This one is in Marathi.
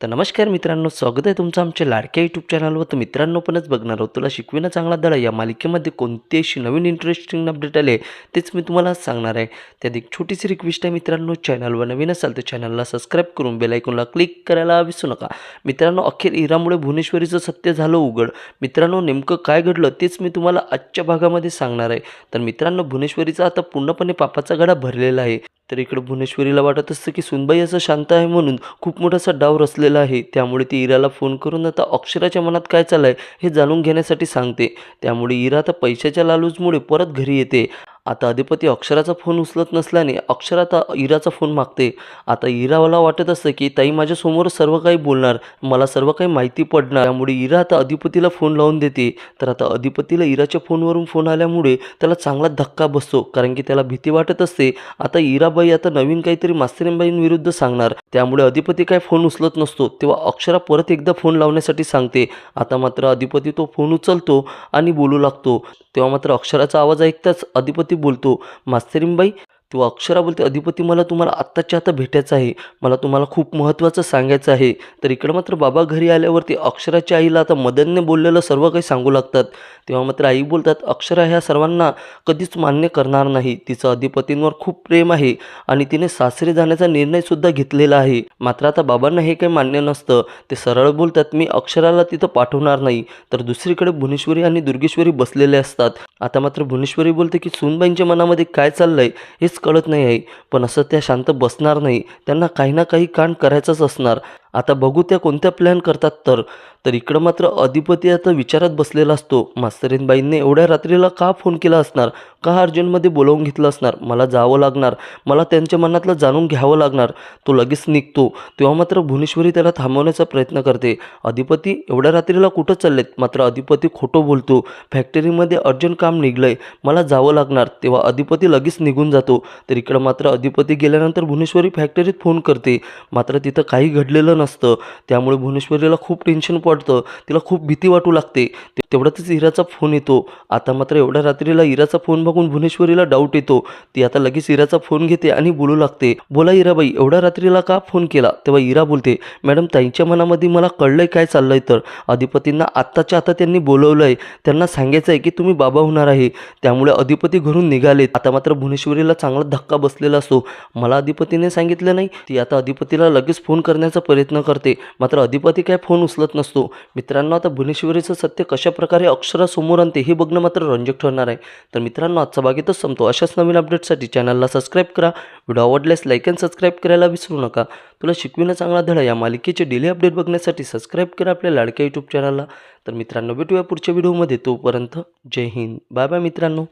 तर नमस्कार मित्रांनो स्वागत आहे तुमचं आमच्या लाडक्या यूट्यूब चॅनलवर तर मित्रांनो पणच बघणार आहोत तुला शिकविणं चांगला धडा. या मालिकेमध्ये कोणती अशी नवीन इंटरेस्टिंग अपडेट आले तेच मी तुम्हाला सांगणार आहे. त्यात एक छोटीशी रिक्वेस्ट आहे मित्रांनो चॅनलवर नवीन असाल तर चॅनलला सबस्क्राईब करून बेलायकॉनला क्लिक करायला विसरू नका. मित्रांनो अखेर इरामुळे भुवनेश्वरीचं सत्य झालं उघड. मित्रांनो नेमकं काय घडलं तेच मी तुम्हाला आजच्या भागामध्ये सांगणार आहे. तर मित्रांनो भुवनेश्वरीचा आता पूर्णपणे पापाचा गडा भरलेला आहे. तर इकडं भुवनेश्वरीला वाटत असतं की सुनबाई असं शांत आहे म्हणून खूप मोठासा डाव रचलेला आहे. त्यामुळे ती इराला फोन करून आता अक्षराच्या मनात काय चाललं आहे हे जाणून घेण्यासाठी सांगते. त्यामुळे इरा आता पैशाच्या लालूचमुळे परत घरी येते. आता अधिपती अक्षराचा फोन उचलत नसल्याने अक्षर आता इराचा फोन मागते. आता इरावाला वाटत असतं की ताई माझ्यासमोर सर्व काही बोलणार. मला सर्व काही माहिती पडणार. त्यामुळे इरा आता अधिपतीला फोन लावून देते. तर आता अधिपतीला इराच्या फोनवरून फोन आल्यामुळे त्याला चांगला धक्का बसतो कारण की त्याला भीती वाटत असते. आता इराबाई आता नवीन काहीतरी मास्तरीबाईंविरुद्ध सांगणार. त्यामुळे अधिपती काय फोन उचलत नसतो तेव्हा अक्षरा परत एकदा फोन लावण्यासाठी सांगते. आता मात्र अधिपती तो फोन उचलतो आणि बोलू लागतो. तेव्हा मात्र अक्षराचा आवाज ऐकताच अधिपती बोलतो मास्तरींबाई किंवा अक्षरा बोलते अधिपती मला तुम्हाला आत्ताच्या आता भेटायचं आहे मला तुम्हाला खूप महत्त्वाचं सांगायचं आहे. तर इकडं मात्र बाबा घरी आल्यावरती अक्षराच्या आईला आता मदनने बोललेलं सर्व काही सांगू लागतात. तेव्हा मात्र आई बोलतात अक्षरा ह्या सर्वांना कधीच मान्य करणार नाही. तिचं अधिपतींवर खूप प्रेम आहे आणि तिने सासरे जाण्याचा निर्णयसुद्धा घेतलेला आहे. मात्र आता बाबांना हे काही मान्य नसतं. ते सरळ बोलतात मी अक्षराला तिथं पाठवणार नाही. तर दुसरीकडे भुवनेश्वरी आणि दुर्गेश्वरी बसलेले असतात. आता मात्र भुवनेश्वरी बोलते की सुनबाईंच्या मनामध्ये काय चाललंय? कळत नाही आहे पण असं त्या शांत बसणार नाही. त्यांना काही ना काही कांड करायचंच असणार. आता बघू त्या कोणत्या प्लॅन करतात तर. तर इकडं मात्र अधिपती आता विचारात बसलेला असतो. मास्तरीनबाईंनी एवढ्या रात्रीला का फोन केला असणार? का अर्जंटमध्ये बोलावून घेतलं असणार. मला जावं लागणार. मला त्यांच्या मनातलं जाणून घ्यावं लागणार. तो लगेच निघतो. तेव्हा मात्र भुवनेश्वरी त्याला थांबवण्याचा प्रयत्न करते. अधिपती एवढ्या रात्रीला कुठं चाललेत? मात्र अधिपती खोटं बोलतो. फॅक्टरीमध्ये अर्जंट काम निघलंय. मला जावं लागणार. तेव्हा अधिपती लगेच निघून जातो. तर इकडं मात्र अधिपती गेल्यानंतर भुवनेश्वरी फॅक्टरीत फोन करते. मात्र तिथं काही घडलेलं नसतं. त्यामुळे भुवनेश्वरीला खूप टेन्शन पडतं. तिला खूप भीती वाटू लागते. तेवढ्यातच इराचा फोन येतो. आता मात्र एवढ्या रात्रीला इराचा फोन बघून भुवनेश्वरीला डाऊट येतो. ती आता लगेच इराचा फोन घेते आणि बोलू लागते. बोला इराबाई एवढ्या रात्रीला का फोन केला? तेव्हा इरा बोलते मॅडम ताईंच्या मनामध्ये मला कळलंय काय चाललंय तर. अधिपतींना आत्ताच्या आता त्यांनी बोलवलंय. त्यांना सांगायचं आहे की तुम्ही बाबा होणार आहे. त्यामुळे अधिपती घरून निघालेत. आता मात्र भुवनेश्वरीला चांगला धक्का बसलेला असतो. मला अधिपतीने सांगितलं नाही. ती आता अधिपतीला लगेच फोन करण्याचा प्रयत्न करते. मात्र अधिपती काय फोन उचलत नसतो. मित्रांनो आता भुवनेश्वरीचं सत्य कशाप्रकारे अक्षरासमोर आणते हे बघणं मात्र रंजक ठरणार आहे. तर मित्रांनो आजचा बागेतच संपतो. अशाच नवीन अपडेटसाठी चॅनलला सबस्क्राईब करा. व्हिडिओ आवडल्यास लाईक अँड सबस्क्राईब करायला विसरू नका. तुला शिकविणं चांगला धडा या मालिकेचे डेली अपडेट बघण्यासाठी सबस्क्राईब करा आपल्या लाडक्या यूट्यूब चॅनलला तर मित्रांनो भेटूया पुढच्या व्हिडिओमध्ये तोपर्यंत जय हिंद. बाय बाय मित्रांनो.